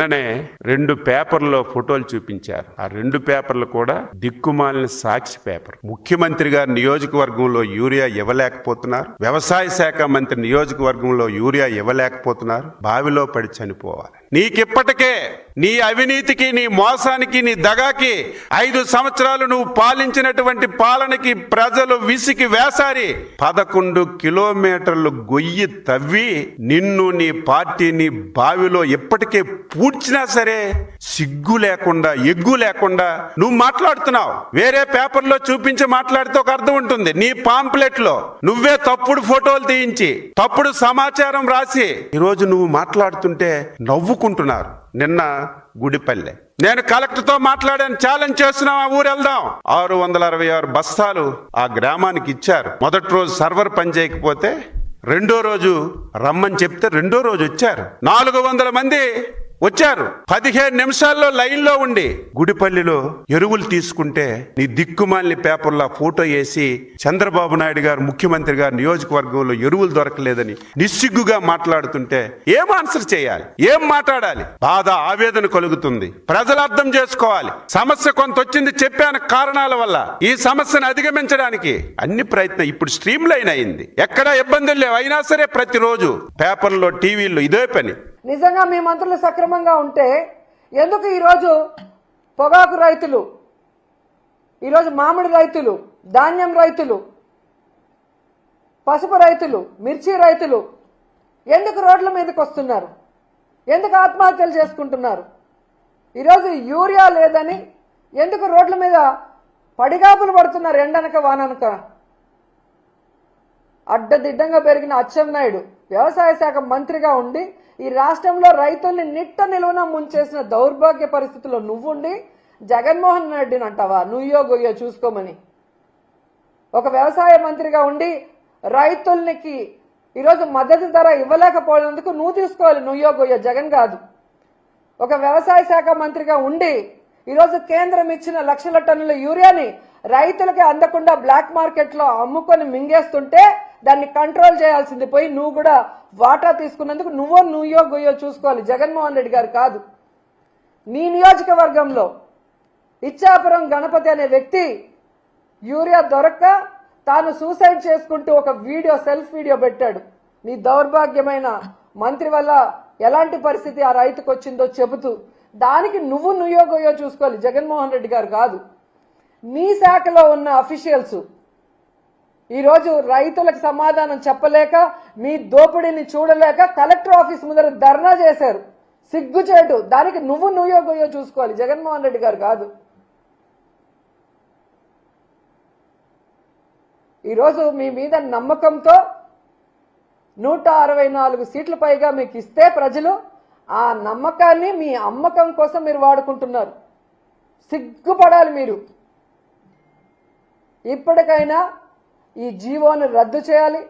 వెంటనే రెండు పేపర్లో ఫోటోలు చూపించారు. ఆ రెండు పేపర్లు కూడా దిక్కుమాలిన సాక్షి పేపర్. ముఖ్యమంత్రి గారి నియోజకవర్గంలో యూరియా ఇవ్వలేకపోతున్నారు. వ్యవసాయ శాఖ మంత్రి నియోజకవర్గంలో యూరియా ఇవ్వలేకపోతున్నారు. బావిలో పడి చనిపోవాలి. నీకిప్పటికే నీ అవినీతికి నీ మోసానికి నీ దగాకి ఐదు సంవత్సరాలు నువ్వు పాలించినటువంటి పాలనకి ప్రజలు విసికి వేసారి. పదకొండు కిలోమీటర్లు గొయ్యి తవ్వి నిన్ను నీ పార్టీని బావిలో ఇప్పటికే పూడ్చినా సరే సిగ్గు లేకుండా ఎగ్గు లేకుండా నువ్వు మాట్లాడుతున్నావు. వేరే పేపర్లో చూపించి మాట్లాడితే ఒక అర్థం ఉంటుంది. నీ పాంప్లెట్లో నువ్వే తప్పుడు ఫోటోలు తీయించి తప్పుడు సమాచారం రాసి. ఈరోజు నువ్వు మాట్లాడుతుంటే నవ్వుకుంటున్నారు. నిన్న గుడిపల్లె. నేను కలెక్టర్తో మాట్లాడాను ఛాలెంజ్ చేస్తున్నాం ఆ ఊరు వెళ్దాం. ఆరు వందల అరవై ఆరు బస్తాలు ఆ గ్రామానికి ఇచ్చారు. మొదటి రోజు సర్వర్ పని చేయకపోతే రెండో రోజు రమ్మని చెప్తే రెండో రోజు వచ్చారు. నాలుగు వందల మంది వచ్చారు. పదిహేను నిమిషాల్లో లైన్లో ఉండి గుడిపల్లిలో ఎరువులు తీసుకుంటే నీ దిక్కుమాలిని పేపర్లో ఫోటో వేసి చంద్రబాబు నాయుడు గారు ముఖ్యమంత్రి గారు నియోజకవర్గంలో ఎరువులు దొరకలేదని నిస్సిగ్గుగా మాట్లాడుతుంటే ఏం ఆన్సర్ చేయాలి? ఏం మాట్లాడాలి? బాధ ఆవేదన కలుగుతుంది. ప్రజలు అర్థం చేసుకోవాలి. సమస్య కొంత వచ్చింది చెప్పాను కారణాల వల్ల. ఈ సమస్యను అధిగమించడానికి అన్ని ప్రయత్నం ఇప్పుడు స్ట్రీమ్ లైన్ అయింది. ఎక్కడా ఇబ్బందులు లేవు. అయినా సరే ప్రతిరోజు పేపర్లో టీవీల్లో ఇదే పని. నిజంగా మీ మంత్రులు సక్రమంగా ఉంటే ఎందుకు ఈరోజు పొగాకు రైతులు ఈరోజు మామిడి రైతులు ధాన్యం రైతులు పసుపు రైతులు మిర్చి రైతులు ఎందుకు రోడ్ల మీదకి వస్తున్నారు? ఎందుకు ఆత్మహత్యలు చేసుకుంటున్నారు? ఈరోజు యూరియా లేదని ఎందుకు రోడ్ల మీద పడిగాపులు పడుతున్నారు ఎండనక వాననక? అడ్డదిడ్డంగా పెరిగిన అచ్చెన్నాయుడు వ్యవసాయ శాఖ మంత్రిగా ఉండి ఈ రాష్ట్రంలో రైతుల్ని నిట్ట నిలువున ముంచేసిన దౌర్భాగ్య పరిస్థితుల్లో నువ్వుండి జగన్మోహన్ రెడ్డిని అంటావా? నుయ్యో గొయ్యో చూసుకోమని. ఒక వ్యవసాయ మంత్రిగా ఉండి రైతులకి ఈరోజు మద్దతు ధర ఇవ్వలేకపోయినందుకు నువ్వు తీసుకోవాలి. నుయ్యో గొయ్యో జగన్ కాదు. ఒక వ్యవసాయ శాఖ మంత్రిగా ఉండి ఈరోజు కేంద్రం ఇచ్చిన లక్షల టన్నుల యూరియాని రైతులకి అందకుండా బ్లాక్ మార్కెట్లో అమ్ముకొని మింగేస్తుంటే దాన్ని కంట్రోల్ చేయాల్సింది పోయి నువ్వు కూడా వాటా తీసుకున్నందుకు నువ్వో నువ్వో గుయ్యో చూసుకోవాలి. జగన్మోహన్ రెడ్డి గారు కాదు. నీ నియోజకవర్గంలో ఇచ్చాపురం గణపతి అనే వ్యక్తి యూరియా దొరక్క తాను సూసైడ్ చేసుకుంటూ ఒక వీడియో సెల్ఫ్ వీడియో పెట్టాడు. నీ దౌర్భాగ్యమైన మంత్రి వల్ల ఎలాంటి పరిస్థితి ఆ రైతుకు వచ్చిందో చెబుతూ దానికి నువ్వు నుయ్యోగోయో చూసుకోవాలి. జగన్మోహన్ రెడ్డి గారు కాదు. నీ శాఖలో ఉన్న అఫీషియల్స్ ఈరోజు రైతులకు సమాధానం చెప్పలేక మీ దోపిడీని చూడలేక కలెక్టర్ ఆఫీస్ ముందర ధర్నా చేశారు. సిగ్గుచేటు. దానికి నువ్వు నుయ్యోగోయో చూసుకోవాలి. జగన్మోహన్ రెడ్డి గారు కాదు. ఈరోజు మీ మీద నమ్మకంతో నూట అరవై నాలుగు సీట్ల పైగా మీకు ఇస్తే ప్రజలు ఆ నమ్మకాన్ని మీ అమ్మకం కోసం మీరు వాడుకుంటున్నారు. సిగ్గుపడాలి మీరు. ఇప్పటికైనా ఈ జీవోను రద్దు చేయాలి.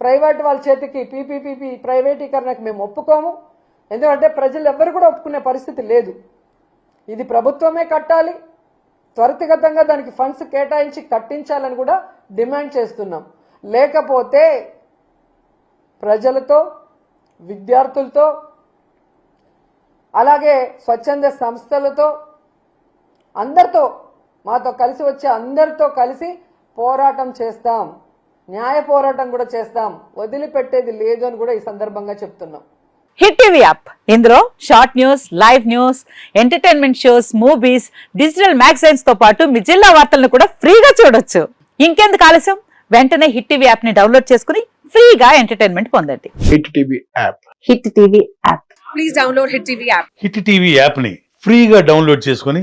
ప్రైవేట్ వాళ్ళ చేతికి పీపీపీపీ ప్రైవేటీకరణకు మేము ఒప్పుకోము. ఎందుకంటే ప్రజలు ఎవ్వరు కూడా ఒప్పుకునే పరిస్థితి లేదు. ఇది ప్రభుత్వమే కట్టాలి. త్వరితగతంగా దానికి ఫండ్స్ కేటాయించి కట్టించాలని కూడా డిమాండ్ చేస్తున్నాం. లేకపోతే ప్రజలతో విద్యార్థులతో అలాగే స్వచ్ఛంద సంస్థలతో అందరితో మాతో కలిసి వచ్చే అందరితో కలిసి పోరాటం చేస్తాం. న్యాయ పోరాటం కూడా చేస్తాం. వదిలిపెట్టేది లేదు అని కూడా ఈ సందర్భంగా చెప్తున్నాం. Hit TV app. ఇందులో short news live news entertainment shows movies digital మ్యాగజైన్స్తో పాటు మీ జిల్లా వార్తలను కూడా ఫ్రీగా చూడొచ్చు. ఇంకెందుకు ఆలస్యం? వెంటనే హిట్ టీవీ యాప్ని డౌన్లోడ్ చేసుకుని ఫ్రీగా ఎంటర్టైన్మెంట్ పొందండి. Hit TV app. Hit TV app. Hit TV యాప్ని ఫ్రీగా డౌన్లోడ్ చేసుకొని